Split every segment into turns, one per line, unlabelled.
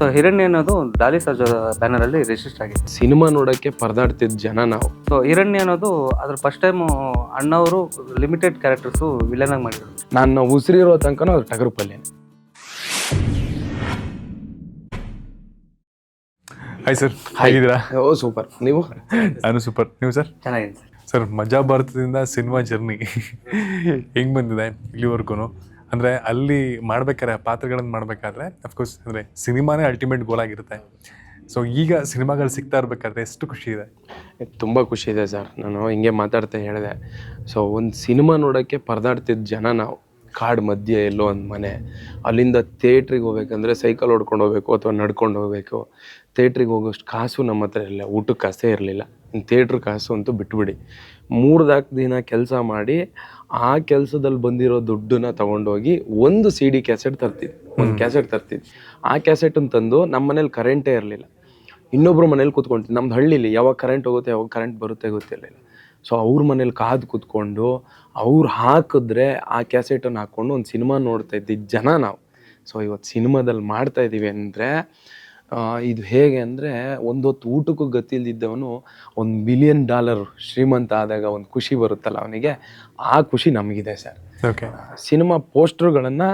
So Hiranya ಅನ್ನೋದು ಡಾಲಿ ಸರ್ಜ್ banner ಅಲ್ಲಿ ರಿಜಿಸ್ಟರ್ ಆಗಿದೆ
ಸಿನಿಮಾ ನೋಡಕ್ಕೆ ಪರದಾಡ್ತಿದ್ದ ಜನ ನಾವು.
ಸೊ ಹಿರಣ್ಯ ಅನ್ನೋದು ಅದ್ರ ಫಸ್ಟ್ ಟೈಮ್ ಅಣ್ಣವರು ಲಿಮಿಟೆಡ್ ಕ್ಯಾರೆಕ್ಟರ್ಸ್ ವಿಲನ್ ಆಗಿ ಮಾಡಿದ್ರು.
ನಾನು ಉಸಿರಿರೋ ತನಕನೂ ಅದು ಟಗರು ಪಲ್ಯ.
ಹಾಯ್ ಸರ್ ಹೇಗಿದ್ದೀರಾ?
ಓ ಸೂಪರ್ ನೀವು?
ನಾನು ಸೂಪರ್ ನೀವು ಸರ್
ಚೆನ್ನಾಗಿದೆ ಸರ್
ಸರ್ ಮಜಾ ಭಾರತದಿಂದ ಸಿನಿಮಾ ಜರ್ನಿ ಹೆಂಗೆ ಬಂದಿದೆ ಇಲ್ಲಿವರೆಗೂ ಅಂದರೆ ಅಲ್ಲಿ ಮಾಡ್ಬೇಕಾದ್ರೆ ಪಾತ್ರಗಳನ್ನು ಮಾಡಬೇಕಾದ್ರೆ ಅಫ್ಕೋರ್ಸ್ ಅಂದರೆ ಸಿನಿಮಾನೇ ಅಲ್ಟಿಮೇಟ್ ಗೋಲ್ ಆಗಿರುತ್ತೆ. ಸೊ ಈಗ ಸಿನಿಮಾಗಳು ಸಿಗ್ತಾ ಇರ್ಬೇಕಾದ್ರೆ ಎಷ್ಟು ಖುಷಿ ಇದೆ?
ತುಂಬ ಖುಷಿ ಇದೆ ಸರ್. ನಾನು ಹಿಂಗೆ ಮಾತಾಡ್ತಾ ಹೇಳಿದೆ. ಸೊ ಒಂದು ಸಿನಿಮಾ ನೋಡೋಕ್ಕೆ ಪರದಾಡ್ತಿದ್ದ ಜನ ನಾವು, ಕಾಡು ಮಧ್ಯೆ ಎಲ್ಲೋ ಒಂದು ಮನೆ, ಅಲ್ಲಿಂದ ಥಿಯೇಟ್ರಿಗೆ ಹೋಗ್ಬೇಕಂದ್ರೆ ಸೈಕಲ್ ಹೊಡ್ಕೊಂಡು ಹೋಗ್ಬೇಕು ಅಥವಾ ನಡ್ಕೊಂಡು ಹೋಗ್ಬೇಕು. ಥಿಯೇಟ್ರಿಗೆ ಹೋಗೋಷ್ಟು ಕಾಸು ನಮ್ಮ ಹತ್ರ ಇರಲಿಲ್ಲ ಊಟಕ್ಕೆ ಕಾಸೇ ಇರಲಿಲ್ಲ. ಥಿಯೇಟ್ರ್ ಕಾಸು ಅಂತೂ ಬಿಟ್ಬಿಡಿ. ಮೂರ್ನಾಲ್ಕು ದಿನ ಕೆಲಸ ಮಾಡಿ ಆ ಕೆಲಸದಲ್ಲಿ ಬಂದಿರೋ ದುಡ್ಡನ್ನ ತಗೊಂಡೋಗಿ ಒಂದು ಸಿ ಡಿ ಕ್ಯಾಸೆಟ್ ತರ್ತಿದ್ವಿ ಒಂದು ಕ್ಯಾಸೆಟ್ ತರ್ತಿದ್ವಿ ಆ ಕ್ಯಾಸೆಟನ್ನು ತಂದು ನಮ್ಮ ಮನೇಲಿ ಕರೆಂಟೇ ಇರಲಿಲ್ಲ. ಇನ್ನೊಬ್ರು ಮನೇಲಿ ಕೂತ್ಕೊಂತೀವಿ ನಮ್ದು ಹಳ್ಳಿಲಿ ಯಾವಾಗ ಕರೆಂಟ್ ಹೋಗುತ್ತೆ ಯಾವಾಗ ಕರೆಂಟ್ ಬರುತ್ತೆ ಗೊತ್ತಿರಲಿಲ್ಲ. ಸೊ ಅವ್ರ ಮನೇಲಿ ಕಾದು ಕೂತ್ಕೊಂಡು ಅವ್ರು ಹಾಕಿದ್ರೆ ಆ ಕ್ಯಾಸೆಟನ್ನು ಹಾಕ್ಕೊಂಡು ಒಂದು ಸಿನಿಮಾ ನೋಡ್ತಾ ಇದ್ದಿದ್ದು ಜನ ನಾವು. ಸೊ ಇವತ್ತು ಸಿನಿಮಾದಲ್ಲಿ ಮಾಡ್ತಾ ಇದ್ದೀವಿ ಅಂದರೆ ಇದು ಹೇಗೆ ಅಂದರೆ ಒಂದೊತ್ತು ಊಟಕ್ಕೂ ಗತಿ ಇಲ್ದಿದ್ದವನು ಒಂದು ಮಿಲಿಯನ್ ಡಾಲರ್ ಶ್ರೀಮಂತ ಆದಾಗ ಒಂದು ಖುಷಿ ಬರುತ್ತಲ್ಲ ಅವನಿಗೆ. ಆ ಖುಷಿ ನಮಗಿದೆ ಸರ್.
ಓಕೆ
ಸಿನಿಮಾ ಪೋಸ್ಟರ್ಗಳನ್ನು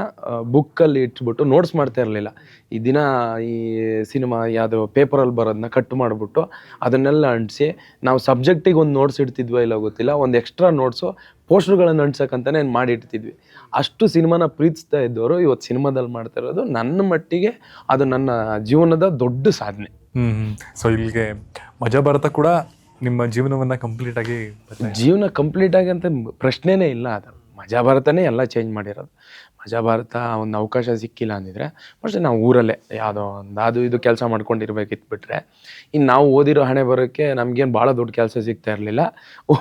ಬುಕ್ಕಲ್ಲಿ ಇಟ್ಬಿಟ್ಟು ನೋಟ್ಸ್ ಮಾಡ್ತಾ ಇರಲಿಲ್ಲ. ಈ ದಿನ ಈ ಸಿನಿಮಾ ಯಾವುದು ಪೇಪರಲ್ಲಿ ಬರೋದನ್ನ ಕಟ್ ಮಾಡಿಬಿಟ್ಟು ಅದನ್ನೆಲ್ಲ ಅಂಟಿಸಿ ನಾವು ಸಬ್ಜೆಕ್ಟಿಗೆ ಒಂದು ನೋಟ್ಸ್ ಇಡ್ತಿದ್ವೋ ಇಲ್ಲ ಗೊತ್ತಿಲ್ಲ ಒಂದು ಎಕ್ಸ್ಟ್ರಾ ನೋಟ್ಸು ಪೋಸ್ಟರ್ಗಳನ್ನು ಅಂಟ್ಸಕ್ಕಂತಲೇ ಮಾಡಿ ಇಡ್ತಿದ್ವಿ ಅಷ್ಟು ಸಿನಿಮಾನ ಪ್ರೀತಿಸ್ತಾ ಇದ್ದವರು ಇವತ್ತು ಸಿನಿಮಾದಲ್ಲಿ ಮಾಡ್ತಾ ಇರೋದು ನನ್ನ ಮಟ್ಟಿಗೆ ಅದು ನನ್ನ ಜೀವನದ ದೊಡ್ಡ ಸಾಧನೆ.
ಹ್ಞೂ ಸೊ ಇಲ್ಲಿಗೆ ಮಜಾ ಬರ್ತಾ ಕೂಡ ನಿಮ್ಮ ಜೀವನವನ್ನು ಕಂಪ್ಲೀಟ್ ಆಗಿ
ಜೀವನ ಕಂಪ್ಲೀಟ್ ಆಗಿ ಅಂತ ಪ್ರಶ್ನೆನೇ ಇಲ್ಲ ಅದು. ಮಜಾ ಭಾರತನೇ ಎಲ್ಲ ಚೇಂಜ್ ಮಾಡಿರೋದು. ಮಜಾ ಭಾರತ ಒಂದು ಅವಕಾಶ ಸಿಕ್ಕಿಲ್ಲ ಅಂದಿದ್ರೆ ಫಸ್ಟ್ ನಾವು ಊರಲ್ಲೇ ಯಾವುದೋ ಒಂದು ಅದು ಇದು ಕೆಲಸ ಮಾಡ್ಕೊಂಡಿರ್ಬೇಕಿತ್ತು ಬಿಟ್ರೆ ಇನ್ನು ನಾವು ಓದಿರೋ ಹಣೆ ಬರೋಕ್ಕೆ ನಮಗೇನು ಭಾಳ ದೊಡ್ಡ ಕೆಲಸ ಸಿಗ್ತಾ ಇರಲಿಲ್ಲ.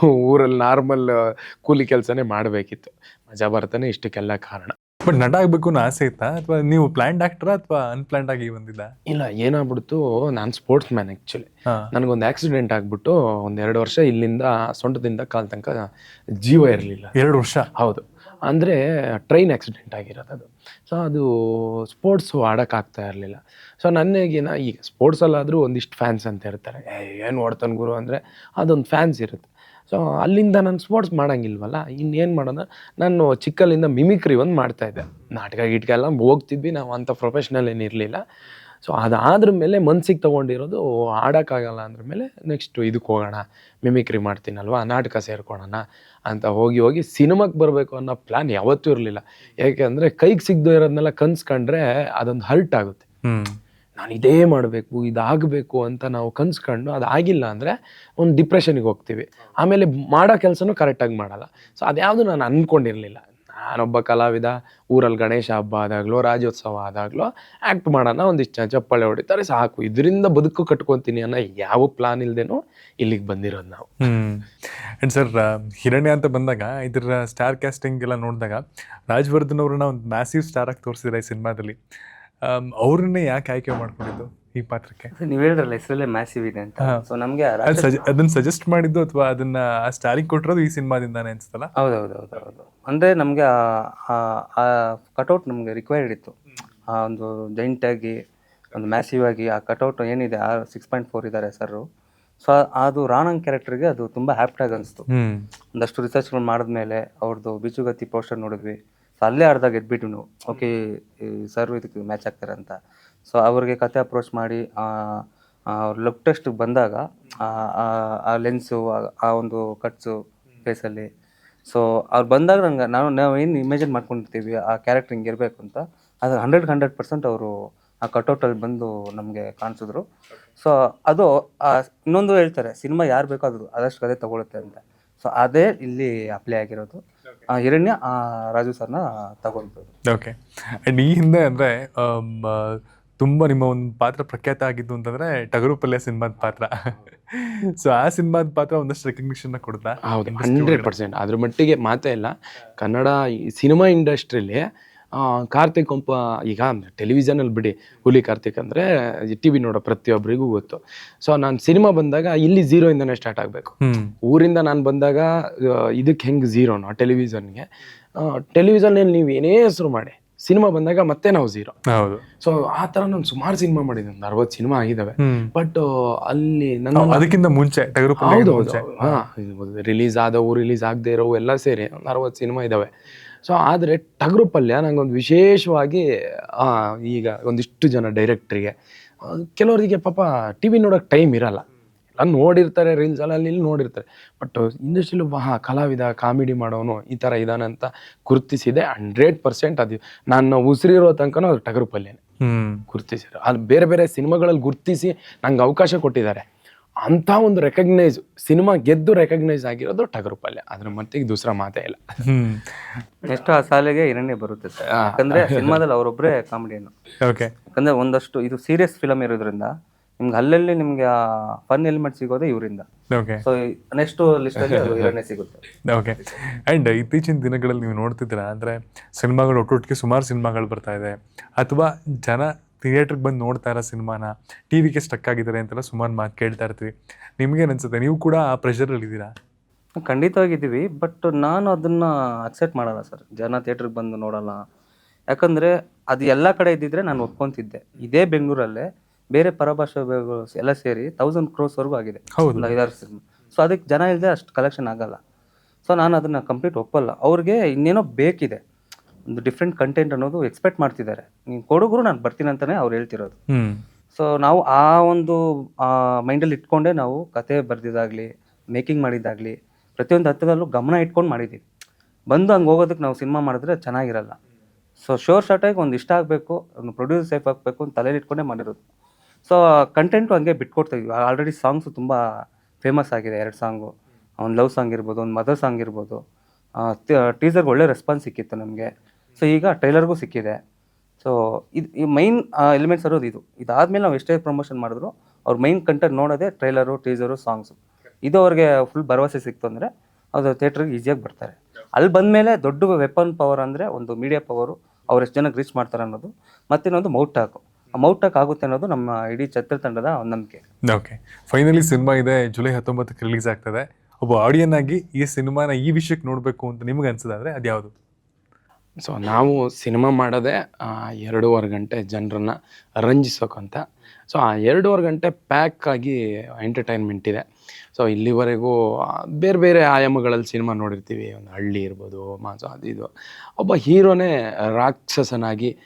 ಊರಲ್ಲಿ ನಾರ್ಮಲ್ ಕೂಲಿ ಕೆಲಸನೇ ಮಾಡಬೇಕಿತ್ತು. ಮಜಾ ಭಾರತನೇ ಇಷ್ಟಕ್ಕೆಲ್ಲ ಕಾರಣ.
ಬಟ್ ನಟ ಆಗ್ಬೇಕು ಅನ್ನೋ ಆಸೆ ಇತ್ತಾ? ಅಥವಾ ನೀವು ಪ್ಲಾನ್ಡ್ ಆಕ್ಟರ್ ಅಥವಾ ಅನ್ಪ್ಲಾನ್ಡ್ ಆಗಿ ಬಂದಿದ್ದ?
ಇಲ್ಲ ಏನಾಗ್ಬಿಡ್ತು ನಾನು ಸ್ಪೋರ್ಟ್ಸ್ ಮ್ಯಾನ್
ಆಕ್ಚುಲಿ
ನನಗೊಂದು ಆಕ್ಸಿಡೆಂಟ್ ಆಗ್ಬಿಟ್ಟು ಒಂದ್ ಎರಡು ವರ್ಷ ಇಲ್ಲಿಂದ ಸೊಂಟದಿಂದ ಕಾಲ್ ತನಕ ಜೀವ ಇರಲಿಲ್ಲ.
ಎರಡು ವರ್ಷ?
ಹೌದು. ಅಂದರೆ ಟ್ರೈನ್ ಆಕ್ಸಿಡೆಂಟ್ ಆಗಿರೋದು ಅದು. ಸೊ ಅದು ಸ್ಪೋರ್ಟ್ಸು ಆಡೋಕ್ಕಾಗ್ತಾ ಇರಲಿಲ್ಲ. ಸೊ ನನಗೇನ ಈಗ ಸ್ಪೋರ್ಟ್ಸಲ್ಲಾದರೂ ಒಂದಿಷ್ಟು ಫ್ಯಾನ್ಸ್ ಅಂತ ಇರ್ತಾರೆ ಏನು ಓಡ್ತಾನೆ ಗುರು ಅಂದರೆ ಅದೊಂದು ಫ್ಯಾನ್ಸ್ ಇರುತ್ತೆ. ಸೊ ಅಲ್ಲಿಂದ ನಾನು ಸ್ಪೋರ್ಟ್ಸ್ ಮಾಡೋಂಗಿಲ್ವಲ್ಲ? ಇನ್ನೇನು ಮಾಡೋಣ ನಾನು ಚಿಕ್ಕಲ್ಲಿಂದ ಮಿಮಿಕ್ರಿ ಒಂದು ಮಾಡ್ತಾಯಿದ್ದೆ ನಾಟಕ, ಗೀಟಕ ಎಲ್ಲ ಹೋಗ್ತಿದ್ವಿ. ನಾವು ಅಂಥ ಪ್ರೊಫೆಷ್ನಲ್ ಏನಿರಲಿಲ್ಲ ಸೊ ಅದಾದ್ರ ಮೇಲೆ ಮನ್ಸಿಗೆ ತೊಗೊಂಡಿರೋದು ಆಡೋಕ್ಕಾಗಲ್ಲ ಅಂದ್ರ ಮೇಲೆ ನೆಕ್ಸ್ಟು ಇದಕ್ಕೆ ಹೋಗೋಣ ಮಿಮಿಕ್ರಿ ಮಾಡ್ತೀನಲ್ವಾ ನಾಟಕ ಸೇರ್ಕೊಳೋಣ ಅಂತ ಹೋಗಿ ಹೋಗಿ ಸಿನಿಮಾಕ್ಕೆ ಬರಬೇಕು ಅನ್ನೋ ಪ್ಲ್ಯಾನ್ ಯಾವತ್ತೂ ಇರಲಿಲ್ಲ. ಯಾಕೆಂದರೆ ಕೈಗೆ ಸಿಗದೆ ಇರೋದನ್ನೆಲ್ಲ ಕನ್ಸ್ಕೊಂಡ್ರೆ ಅದೊಂದು ಹರ್ಟ್ ಆಗುತ್ತೆ. ನಾನು ಇದೇ ಮಾಡಬೇಕು ಇದಾಗಬೇಕು ಅಂತ ನಾವು ಕನ್ಸ್ಕೊಂಡು ಅದಾಗಿಲ್ಲ ಅಂದರೆ ಒಂದು ಡಿಪ್ರೆಷನಿಗೆ ಹೋಗ್ತೀವಿ. ಆಮೇಲೆ ಮಾಡೋ ಕೆಲಸನೂ ಕರೆಕ್ಟಾಗಿ ಮಾಡಲ್ಲ. ಸೊ ಅದ್ಯಾವುದು ನಾನು ಅಂದ್ಕೊಂಡಿರಲಿಲ್ಲ ನಾನೊಬ್ಬ ಕಲಾವಿದ, ಊರಲ್ಲಿ ಗಣೇಶ ಹಬ್ಬ ಆದಾಗಲೋ, ರಾಜ್ಯೋತ್ಸವ ಆದಾಗಲೋ ಆ್ಯಕ್ಟ್ ಮಾಡೋಣ, ಒಂದಿಷ್ಟು ಚಪ್ಪಾಳೆ ಹೊಡಿತಾರೆ, ಸಾಕು. ಇದರಿಂದ ಬದುಕು ಕಟ್ಕೊತೀನಿ ಅನ್ನೋ ಯಾವ ಪ್ಲಾನ್ ಇಲ್ದೇನೋ ಇಲ್ಲಿಗೆ ಬಂದಿರೋದು ನಾವು.
ಅಂಡ್ ಸರ್ ಹಿರಣ್ಯ ಅಂತ ಬಂದಾಗ, ಇದರ ಸ್ಟಾರ್ ಕ್ಯಾಸ್ಟಿಂಗ್ ಎಲ್ಲ ನೋಡಿದಾಗ, ರಾಜವರ್ಧನ್ ಅವ್ರನ್ನ ಒಂದು ಮ್ಯಾಸಿವ್ ಸ್ಟಾರ್ ಆಗಿ ತೋರಿಸಿದ್ರೆ ಈ ಸಿನಿಮಾದಲ್ಲಿ. ಅವ್ರನ್ನೇ ಯಾಕೆ ಆಯ್ಕೆ ಮಾಡ್ಕೊಂಡಿದ್ದು ಈ ಪಾತ್ರಕ್ಕೆ?
ನೀವು ಹೇಳಿದ್ರಲ್ಲ ಹೆಸರಲ್ಲೇ ಮ್ಯಾಸಿವ್ ಇದೆ ಅಂತ. ಸೊ ನಮಗೆ
ಅದನ್ನ ಸಜೆಸ್ಟ್ ಮಾಡಿದ್ದು ಅಥವಾ ಅದನ್ನ ಆ ಸ್ಟಾರಿಗೆ ಕೊಟ್ಟಿರೋದು ಈ ಸಿನಿಮಾದಿಂದಾನೆ ಅನ್ಸುತ್ತಲ್ಲ?
ಹೌದು ಹೌದು ಹೌದು ಹೌದು ಅಂದರೆ ನಮಗೆ ಆ ಕಟೌಟ್ ನಮಗೆ ರಿಕ್ವೈರ್ಡ್ ಇತ್ತು. ಆ ಒಂದು ಜೈಂಟ್ ಆಗಿ ಒಂದು ಮ್ಯಾಸಿವ್ ಆಗಿ ಆ ಕಟೌಟ್ ಏನಿದೆ ಆ ಸಿಕ್ಸ್ ಪಾಯಿಂಟ್ ಫೋರ್ ಇದ್ದಾರೆ ಸರ್ ಸೊ ಅದು ರಾಣಂಗ್ ಕ್ಯಾರೆಕ್ಟರ್ಗೆ ಅದು ತುಂಬ ಹ್ಯಾಪ್ಟಾಗಿ ಅನಿಸ್ತು. ಒಂದಷ್ಟು ರಿಸರ್ಚ್ಗಳು ಮಾಡಿದ್ಮೇಲೆ ಅವ್ರದ್ದು ಬಿಚುಗತಿ ಪೋಸ್ಟರ್ ನೋಡಿದ್ವಿ. ಸೊ ಅಲ್ಲೇ ಅರ್ಧ ಗೆದ್ಬಿಟ್ಟು ನೀವು. ಓಕೆ ಸರ್ ಇದಕ್ಕೆ ಮ್ಯಾಚ್ ಆಗ್ತಾರೆ ಅಂತ. ಸೊ ಅವ್ರಿಗೆ ಕತೆ ಅಪ್ರೋಚ್ ಮಾಡಿ ಅವ್ರ ಲುಕ್ ಟೆಸ್ಟ್ ಬಂದಾಗ, ಆ- ಲೆನ್ಸು ಆ ಒಂದು ಕಟ್ಸು ಫೇಸಲ್ಲಿ ಸೊ ಅವ್ರು ಬಂದಾಗ ನಂಗೆ ನಾವು ನಾವು ಏನು ಇಮೇಜಿನ್ ಮಾಡ್ಕೊಂಡಿರ್ತೀವಿ, ಆ ಕ್ಯಾರೆಕ್ಟರ್ ಹಿಂಗೆ ಇರಬೇಕು ಅಂತ, ಅದು ಹಂಡ್ರೆಡ್ ಹಂಡ್ರೆಡ್ ಪರ್ಸೆಂಟ್ ಅವರು ಆ ಕಟೌಟಲ್ಲಿ ಬಂದು ನಮಗೆ ಕಾಣಿಸಿದ್ರು. ಸೊ ಅದು ಇನ್ನೊಂದು ಹೇಳ್ತಾರೆ, ಸಿನಿಮಾ ಯಾರು ಬೇಕೋ ಅದು, ಅದಷ್ಟು ಕತೆ ತಗೊಳುತ್ತೆ ಅಂತ. ಸೊ ಅದೇ ಇಲ್ಲಿ ಅಪ್ಲೈ ಆಗಿರೋದು. ಆ ಹಿರಣ್ಯ ಆ ರಾಜು ಸರ್ನ ತಗೊಂಡ್ಬೋದು
ಓಕೆ ಅಂಡ್ ಈ ಹಿಂದೆ ಅಂದರೆ ತುಂಬಾ ನಿಮ್ಮ ಒಂದು ಪಾತ್ರ ಪ್ರಖ್ಯಾತ ಆಗಿದ್ದು ಅಂತಂದ್ರೆ ಟಗರು ಪಲ್ಯ ಸಿನಿಮಾದ ಪಾತ್ರ. ಸೊ ಆ ಸಿನಿಮಾದ ಪಾತ್ರ ಒಂದಷ್ಟು ರೆಕಗ್ನಿಷನ್ ಕೊಡ್ತಾ
ಹೌದು. Hundred percent. ಅದ್ರ ಮಟ್ಟಿಗೆ ಮಾತೇ ಇಲ್ಲ. ಕನ್ನಡ ಸಿನಿಮಾ ಇಂಡಸ್ಟ್ರಿಲಿ ಕಾರ್ತಿಕ್ ಒಬ್ಬ ಈಗ ಟೆಲಿವಿಷನಲ್ಲಿ ಬಿಡಿ ಹುಲಿ ಕಾರ್ತಿಕ್ ಅಂದರೆ ಟಿ ವಿ ನೋಡೋ ಪ್ರತಿಯೊಬ್ಬರಿಗೂ ಗೊತ್ತು. ಸೊ ನಾನು ಸಿನಿಮಾ ಬಂದಾಗ ಇಲ್ಲಿ ಝೀರೋಯಿಂದನೇ ಸ್ಟಾರ್ಟ್ ಆಗಬೇಕು. ಊರಿಂದ ನಾನು ಬಂದಾಗ ಇದಕ್ಕೆ ಹೆಂಗೆ ಝೀರೋನೋ ಟೆಲಿವಿಷನ್ಗೆ ಟೆಲಿವಿಷನಲ್ಲಿ ನೀವು ಏನೇ ಹೆಸರು ಮಾಡಿ ಸಿನಿಮಾ ಬಂದಾಗ ಮತ್ತೆ ನಾವು ಝೀರೋ
ಹೌದು.
ಸೊ ಆ ತರ ನಾನು ಸುಮಾರು ಸಿನಿಮಾ ಮಾಡಿದ್ದೀನಿ ಒಂದು ಅರವತ್ತು ಸಿನಿಮಾ ಆಗಿದ್ದಾವೆ ಬಟ್ ಅಲ್ಲಿ ನನ್ನ
ಅದಕ್ಕಿಂತ ಮುಂಚೆ
ಹೌದು ಹೌದು ರಿಲೀಸ್ ಆದವು ರಿಲೀಸ್ ಆಗದೆ ಇರೋವು ಎಲ್ಲ ಸೇರಿ ಒಂದು ಅರವತ್ತು ಸಿನಿಮಾ ಇದ್ದಾವೆ ಸೊ ಆದರೆ ಟಗರು ಪಲ್ಯ ನನಗೊಂದು ವಿಶೇಷವಾಗಿ ಈಗ ಒಂದಿಷ್ಟು ಜನ ಡೈರೆಕ್ಟ್ರಿಗೆ ಕೆಲವರಿಗೆ ಪಾಪ ಟಿ ವಿ ನೋಡೋಕ್ಕೆ ಟೈಮ್ ಇರಲ್ಲ. ಎಲ್ಲ ನೋಡಿರ್ತಾರೆ ರೀಲ್ಸಲ್ಲಿ ಇಲ್ಲಿ ನೋಡಿರ್ತಾರೆ. ಬಟ್ ಇಂಡಸ್ಟ್ರಿಲಿ ಹಾ ಕಲಾವಿದ ಕಾಮಿಡಿ ಮಾಡೋನು ಈ ಥರ ಇದ್ದಾನೆ ಅಂತ ಗುರುತಿಸಿದೆ. ಹಂಡ್ರೆಡ್ ಪರ್ಸೆಂಟ್ ಅದು. ನಾನು ಉಸಿರಿರೋ ತನಕನೂ ಅದು ಟಗರು ಪಲ್ಯನೇ. ಗುರುತಿಸಿದ್ರು ಅಲ್ಲಿ ಬೇರೆ ಬೇರೆ ಸಿನಿಮಾಗಳಲ್ಲಿ ಗುರುತಿಸಿ ನಂಗೆ ಅವಕಾಶ ಕೊಟ್ಟಿದ್ದಾರೆ. ಅಂಥ ಒಂದು ರೆಕಗ್ನೈಸ್ ಸಿನಿಮಾ ಗೆದ್ದು ರೆಕಗ್ನೈಸ್ ಆಗಿರೋದು ಟಗರು ಪಲ್ಯ. ಅದ್ರ ಮಟ್ಟಿಗೆ ದೂಸರ ಮಾತೇ ಇಲ್ಲ.
ಹ್ಮ್.
ನೆಕ್ಸ್ಟ್ ಆ ಸಾಲಿಗೆ ಎರಡನೇ ಬರುತ್ತೆ ಸರ್. ಯಾಕಂದ್ರೆ ಸಿನಿಮಾದಲ್ಲಿ ಅವರೊಬ್ಬರೇ ಕಾಮಿಡಿಯನ್ನು
ಓಕೆ
ಯಾಕಂದ್ರೆ ಒಂದಷ್ಟು ಇದು ಸೀರಿಯಸ್ ಫಿಲಮ್ ಇರೋದ್ರಿಂದ ನಿಮ್ಗೆ ಅಲ್ಲಲ್ಲಿ ನಿಮ್ಗೆ ಫನ್ ಎಲಿಮೆಂಟ್ ಸಿಗೋದೇ ಇವರಿಂದ.
ಓಕೆ
ಸೊ ನೆಕ್ಸ್ಟ್ ಲಿಸ್ಟ್ ಅಲ್ಲಿ ಸಿಗುತ್ತೆ.
ಓಕೆ ಅಂಡ್ ಇತ್ತೀಚಿನ ದಿನಗಳಲ್ಲಿ ನೀವು ನೋಡ್ತಿದ್ರ ಅಂದ್ರೆ ಸಿನಿಮಾಗಳು ಒಟ್ಟೊಟ್ಟಿಗೆ ಸುಮಾರು ಸಿನಿಮಾಗಳು ಬರ್ತಾ ಇದೆ. ಅಥವಾ ಜನ ಥಿಯೇಟ್ರಿಗೆ ಬಂದು ನೋಡ್ತಾ ಇರೋ ಸಿನಿಮಾನ ಟಿ ವಿಗೆ ಸ್ಟಕ್ ಆಗಿದ್ದಾರೆ ಅಂತೆಲ್ಲ ಸುಮಾರು ಮಾತು ಕೇಳ್ತಾ ಇರ್ತೀವಿ. ನಿಮ್ಗೇನು ಅನ್ಸುತ್ತೆ ನೀವು ಕೂಡ ಆ ಪ್ರೆಷರಲ್ಲಿ ಇದ್ದೀರಾ?
ಖಂಡಿತವಾಗಿದ್ದೀವಿ ಬಟ್ ನಾನು ಅದನ್ನು ಅಕ್ಸೆಪ್ಟ್ ಮಾಡಲ್ಲ ಸರ್. ಜನ ಥಿಯೇಟ್ರಿಗೆ ಬಂದು ನೋಡಲ್ಲ. ಯಾಕಂದರೆ ಅದು ಎಲ್ಲ ಕಡೆ ಇದ್ದಿದ್ರೆ ನಾನು ಒಪ್ಕೊಂತಿದ್ದೆ. ಇದೇ ಬೆಂಗಳೂರಲ್ಲೇ ಬೇರೆ ಪರಭಾಷೆ ಎಲ್ಲ ಸೇರಿ ತೌಸಂಡ್ ಕ್ರೋಸ್ವರೆಗೂ ಆಗಿದೆ. ಐದಾರು ಸಿನಿಮಾ. ಸೊ ಅದಕ್ಕೆ ಜನ ಇಲ್ಲದೆ ಅಷ್ಟು ಕಲೆಕ್ಷನ್ ಆಗಲ್ಲ. ಸೊ ನಾನು ಅದನ್ನು ಕಂಪ್ಲೀಟ್ ಒಪ್ಪಲ್ಲ. ಅವ್ರಿಗೆ ಇನ್ನೇನೋ ಬೇಕಿದೆ. ಒಂದು ಡಿಫ್ರೆಂಟ್ ಕಂಟೆಂಟ್ ಅನ್ನೋದು ಎಕ್ಸ್ಪೆಕ್ಟ್ ಮಾಡ್ತಿದ್ದಾರೆ. ನೀವು ಕೊಡುಗರು ನಾನು ಬರ್ತೀನಿ ಅಂತಾನೆ ಅವ್ರು ಹೇಳ್ತಿರೋದು. ಸೊ ನಾವು ಆ ಒಂದು ಮೈಂಡಲ್ಲಿ ಇಟ್ಕೊಂಡೇ ನಾವು ಕತೆ ಬರೆದಿದ್ದಾಗಲಿ ಮೇಕಿಂಗ್ ಮಾಡಿದ್ದಾಗಲಿ ಪ್ರತಿಯೊಂದು ಹತ್ತದಲ್ಲೂ ಗಮನ ಇಟ್ಕೊಂಡು ಮಾಡಿದ್ದೀವಿ ಬಂದು ಹಂಗೆ ಹೋಗೋದಕ್ಕೆ ನಾವು ಸಿನಿಮಾ ಮಾಡಿದ್ರೆ ಚೆನ್ನಾಗಿರಲ್ಲ. ಸೊ ಶೋರ್ ಶಾರ್ಟಾಗಿ ಒಂದು ಇಷ್ಟ ಆಗಬೇಕು ಒಂದು ಪ್ರೊಡ್ಯೂಸ್ ಸೇಫ್ ಆಗಬೇಕು ಅಂತ ತಲೆಯಲ್ಲಿ ಇಟ್ಕೊಂಡೇ ಮಾಡಿರೋದು. ಸೊ ಕಂಟೆಂಟು ಹಂಗೆ ಬಿಟ್ಕೊಡ್ತಾಯಿದ್ವಿ ಆಲ್ರೆಡಿ ಸಾಂಗ್ಸು ತುಂಬ ಫೇಮಸ್ ಆಗಿದೆ ಎರಡು ಸಾಂಗು ಒಂದು ಲವ್ ಸಾಂಗ್ ಇರ್ಬೋದು ಒಂದು ಮದರ್ ಸಾಂಗ್ ಇರ್ಬೋದು. ಟೀಸರ್ಗೆ ಒಳ್ಳೆ ರೆಸ್ಪಾನ್ಸ್ ಸಿಕ್ಕಿತ್ತು ನಮಗೆ. ಸೊ ಈಗ ಟ್ರೈಲರ್ಗೂ ಸಿಕ್ಕಿದೆ. ಸೊ ಇದು ಈ ಮೈನ್ ಎಲಿಮೆಂಟ್ಸ್ ಇರೋದು ಇದು. ಇದಾದ್ಮೇಲೆ ನಾವು ಎಷ್ಟೇ ಪ್ರಮೋಷನ್ ಮಾಡಿದ್ರು ಅವ್ರ ಮೈನ್ ಕಂಟೆಂಟ್ ನೋಡೋದೇ ಟ್ರೈಲರು ಟೀಸರು ಸಾಂಗ್ಸು ಇದು ಅವ್ರಿಗೆ ಫುಲ್ ಭರವಸೆ ಸಿಕ್ತು ಅಂದರೆ ಅದು ಥಿಯೇಟ್ರಿಗೆ ಈಸಿಯಾಗಿ ಬರ್ತಾರೆ. ಅಲ್ಲಿ ಬಂದಮೇಲೆ ದೊಡ್ಡ ವೆಪನ್ ಪವರ್ ಅಂದರೆ ಒಂದು ಮೀಡಿಯಾ ಪವರು ಅವ್ರು ಎಷ್ಟು ಜನಕ್ಕೆ ರೀಚ್ ಮಾಡ್ತಾರೆ ಅನ್ನೋದು ಮತ್ತಿನ್ನೊಂದು ಮೌಟ್ ಟಾಕು ಆ ಮೌಟ್ ಟಾಕ್ ಆಗುತ್ತೆ ಅನ್ನೋದು ನಮ್ಮ ಇಡೀ ಚಿತ್ರತಂಡದ ಒಂದು ನಂಬಿಕೆ
ಓಕೆ ಫೈನಲಿ ಸಿನಿಮಾ ಇದೆ. ಜುಲೈ ಹತ್ತೊಂಬತ್ತಕ್ಕೆ ರಿಲೀಸ್ ಆಗ್ತದೆ. ಒಬ್ಬ ಆಡಿಯನ್ ಆಗಿ ಈ ಸಿನಿಮಾನ ಈ ವಿಷಯಕ್ಕೆ ನೋಡಬೇಕು ಅಂತ ನಿಮ್ಗೆ ಅದು ಅದ್ಯಾವುದು?
ಸೊ ನಾವು ಸಿನಿಮಾ ಮಾಡೋದೇ ಎರಡೂವರೆ ಗಂಟೆ ಜನರನ್ನ ರಂಜಿಸೋಕ್ಕಂತ ಸೊ ಆ ಎರಡೂವರೆ ಗಂಟೆ ಪ್ಯಾಕ್ ಆಗಿ ಎಂಟರ್ಟೈನ್ಮೆಂಟ್ ಇದೆ. ಸೊ ಇಲ್ಲಿವರೆಗೂ ಬೇರೆ ಬೇರೆ ಆಯಾಮಗಳಲ್ಲಿ ಸಿನಿಮಾ ನೋಡಿರ್ತೀವಿ. ಒಂದು ಹಳ್ಳಿ ಇರ್ಬೋದು ಮಾಸು ಅದು ಇದು. ಒಬ್ಬ ಹೀರೋನೇ ರಾಕ್ಷಸನಾಗಿ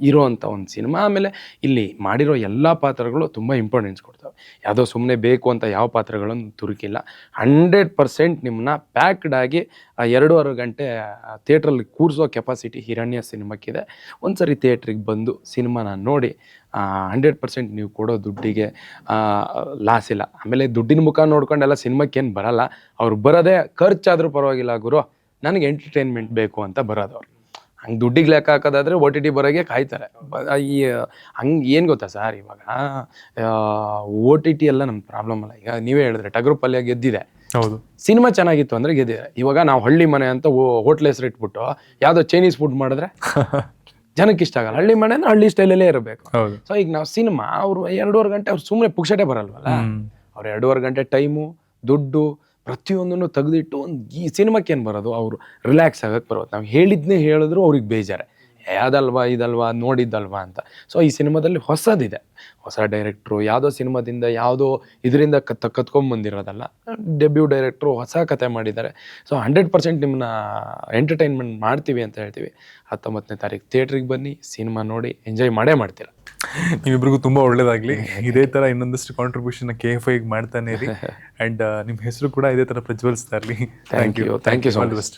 ಇರೋವಂಥ ಒಂದು ಸಿನಿಮಾ ಆಮೇಲೆ ಇಲ್ಲಿ ಮಾಡಿರೋ ಎಲ್ಲ ಪಾತ್ರಗಳು ತುಂಬ ಇಂಪಾರ್ಟೆನ್ಸ್ ಕೊಡ್ತವೆ. ಯಾವುದೋ ಸುಮ್ಮನೆ ಬೇಕು ಅಂತ ಯಾವ ಪಾತ್ರಗಳನ್ನು ತುರುಕಿಲ್ಲ. ಹಂಡ್ರೆಡ್ ಪರ್ಸೆಂಟ್ ನಿಮ್ಮನ್ನ ಪ್ಯಾಕ್ಡ್ ಆಗಿ, ಆ, ಎರಡೂವರೆ ಗಂಟೆ ಥಿಯೇಟ್ರಲ್ಲಿ ಕೂರಿಸೋ ಕೆಪಾಸಿಟಿ ಹಿರಣ್ಯ ಸಿನಿಮಾಕ್ಕಿದೆ ಒಂದ್ಸರಿ ಥಿಯೇಟ್ರಿಗೆ ಬಂದು ಸಿನಿಮಾನ ನೋಡಿ ಹಂಡ್ರೆಡ್ ಪರ್ಸೆಂಟ್ ನೀವು ಕೊಡೋ ದುಡ್ಡಿಗೆ ಲಾಸ್ ಇಲ್ಲ. ಆಮೇಲೆ ದುಡ್ಡಿನ ಮುಖ ನೋಡ್ಕೊಂಡೆಲ್ಲ ಸಿನಿಮಾಕ್ಕೇನು ಬರಲ್ಲ. ಅವ್ರು ಬರೋದೇ ಖರ್ಚಾದರೂ ಪರವಾಗಿಲ್ಲ ಗುರು. ನನಗೆ ಎಂಟರ್ಟೈನ್ಮೆಂಟ್ ಬೇಕು ಅಂತ ಬರೋದು ಅವ್ರು. ಹಂಗೆ ದುಡ್ಡಿಗೆ ಲೆಕ್ಕ ಹಾಕೋದಾದ್ರೆ ಓ ಟಿ ಟಿ ಬರೋಗೆ ಕಾಯ್ತಾರೆ. ಈ ಹಂಗೆ ಏನು ಗೊತ್ತಾ ಸರ್ ಇವಾಗ? ಓ ಟಿ ಟಿ ಎಲ್ಲ ನಮ್ಮ ಪ್ರಾಬ್ಲಮ್ ಅಲ್ಲ. ಈಗ ನೀವೇ ಹೇಳಿದ್ರೆ ಟಗ್ರು ಪಲ್ಯ ಗೆದ್ದಿದೆ.
ಹೌದು.
ಸಿನಿಮಾ ಚೆನ್ನಾಗಿತ್ತು ಅಂದ್ರೆ ಗೆದ್ದಿದೆ. ಇವಾಗ ನಾವು ಹಳ್ಳಿ ಮನೆ ಅಂತ ಹೋಟ್ಲ್ ಹೆಸರು ಇಟ್ಬಿಟ್ಟು ಯಾವುದೋ ಚೈನೀಸ್ ಫುಡ್ ಮಾಡಿದ್ರೆ ಜನಕ್ಕೆ ಇಷ್ಟ ಆಗಲ್ಲ. ಹಳ್ಳಿ ಮನೆ ಅಂದ್ರೆ ಹಳ್ಳಿ ಸ್ಟೈಲಲ್ಲೇ ಇರಬೇಕು.
ಹೌದು.
ಸೊ ಈಗ ನಾವು ಸಿನಿಮಾ ಅವರು ಎರಡೂವರೆ ಗಂಟೆ ಅವ್ರು ಸುಮ್ಮನೆ ಪುಕ್ಷಟೆ ಬರಲ್ವಲ್ಲ. ಅವ್ರು ಎರಡೂವರೆ ಗಂಟೆ ಟೈಮು ದುಡ್ಡು ಪ್ರತಿಯೊಂದನ್ನು ತೆಗೆದಿಟ್ಟು ಒಂದು ಈ ಸಿನಿಮಾಕ್ಕೆ ಏನು ಬರೋದು? ಅವರು ರಿಲ್ಯಾಕ್ಸ್ ಆಗಕ್ಕೆ ಬರೋದು. ನಾವು ಹೇಳಿದ್ನೇ ಹೇಳಿದ್ರು ಅವ್ರಿಗೆ ಬೇಜಾರೆ. ಅದಲ್ವಾ ಇದಲ್ವಾ ನೋಡಿದ್ದಲ್ವಾ ಅಂತ. ಸೊ ಈ ಸಿನಿಮಾದಲ್ಲಿ ಹೊಸದಿದೆ. ಹೊಸ ಡೈರೆಕ್ಟ್ರು ಯಾವುದೋ ಸಿನಿಮಾದಿಂದ ಯಾವುದೋ ಇದರಿಂದ ಕತ್ ಕತ್ಕೊಂಬಂದಿರೋದಲ್ಲ ಡೆಬ್ಯೂ ಡೈರೆಕ್ಟ್ರು ಹೊಸ ಕತೆ ಮಾಡಿದ್ದಾರೆ. ಸೊ ಹಂಡ್ರೆಡ್ ಪರ್ಸೆಂಟ್ ನಿಮ್ಮನ್ನ ಎಂಟರ್ಟೈನ್ಮೆಂಟ್ ಮಾಡ್ತೀವಿ ಅಂತ ಹೇಳ್ತೀವಿ. ಹತ್ತೊಂಬತ್ತನೇ ತಾರೀಕು ಥಿಯೇಟ್ರಿಗೆ ಬನ್ನಿ ಸಿನಿಮಾ ನೋಡಿ ಎಂಜಾಯ್ ಮಾಡೇ ಮಾಡ್ತೀರ.
ನಿಮ್ಮಿಬ್ರಿಗೂ ತುಂಬ ಒಳ್ಳೇದಾಗಲಿ. ಇದೇ ಥರ ಇನ್ನೊಂದಷ್ಟು ಕಾಂಟ್ರಿಬ್ಯೂಷನ್ ಕೆ ಎಫ್ ಐಗೆ ಮಾಡ್ತಾನೆ ಇರಿ. ಅಂಡ್ ನಿಮ್ಮ ಹೆಸರು ಕೂಡ ಇದೇ ಥರ ಪ್ರಜ್ವಲಿಸ್ತಾ ಇರಲಿ.
Thank you thank you so much.